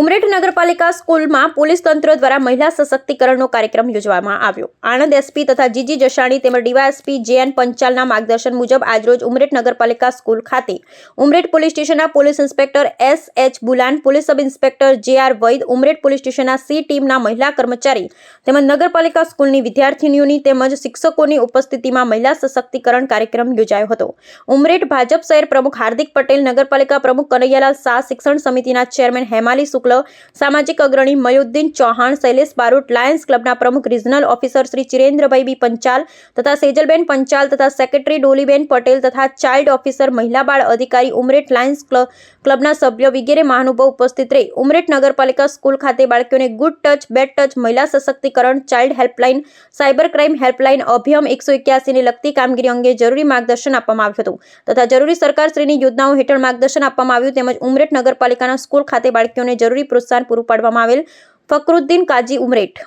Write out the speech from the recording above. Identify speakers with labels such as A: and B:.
A: ઉમરેઠ નગરપાલિકા સ્કૂલમાં પોલીસ તંત્ર દ્વારા મહિલા સશક્તિકરણનો કાર્યક્રમ યોજવામાં આવ્યો. આણંદ એસપી તથા જીજી જશાણી તેમજ ડીવાયએસપી જેએન પંચાલના માર્ગદર્શન મુજબ આજરોજ ઉમરેઠ નગરપાલિકા સ્કૂલ ખાતે ઉમરેઠ પોલીસ સ્ટેશનના police inspector S H Bulan, police sub inspector J R Vaid, Umreth police સ્ટેશનના સી ટીમના મહિલા કર્મચારી તેમજ નગરપાલિકા સ્કૂલની વિદ્યાર્થીનીઓની તેમજ શિક્ષકોની ઉપસ્થિતિમાં મહિલા સશક્તિકરણ કાર્યક્રમ યોજાયો હતો. ઉમરેઠ ભાજપ શહેર પ્રમુખ હાર્દિક પટેલ, નગરપાલિકા પ્રમુખ કનૈયાલાલ શાહ, શિક્ષણ સમિતિના ચેરમેન હેમાલી શુક્લ સામાજિક અગ્રણી મયુદ્દીન ચૌહાણ, શૈલેષ બારોટ લાયન્સ ક્લબના પ્રમુખ regional officer Shri Chirendrabhai B Panchal તથા સેજલબેન પંચાલ તથા સેક્રેટરી ડોલીબેન પટેલ તથા ચાઇલ્ડ ઓફિસર, મહિલા બાળ અધિકારી ઉમરેઠ લાયન્સ ક્લબના સભ્યો વગેરે મહાનુભાવ ઉપસ્થિત રહી. ઉમરેઠ નગરપાલિકા સ્કૂલ ખાતે બાળકીઓને ગુડ ટચ, બેડ ટચ, મહિલા સશક્તિકરણ, child helpline, cyber crime helpline અભિયમ એકસો એક્યાસીને લગતી કામગીરી અંગે જરૂરી માર્ગદર્શન આપવામાં આવ્યું હતું. તથા જરૂરી સરકારશ્રીની યોજનાઓ હેઠળ માર્ગદર્શન આપવામાં આવ્યું તેમજ ઉમરેઠ નગરપાલિકાના સ્કૂલ ખાતે બાળકીઓને જરૂરી પ્રોત્સાહન પૂરું પાડવામાં આવેલ ફકરુદ્દીન કાજી ઉમરેઠ.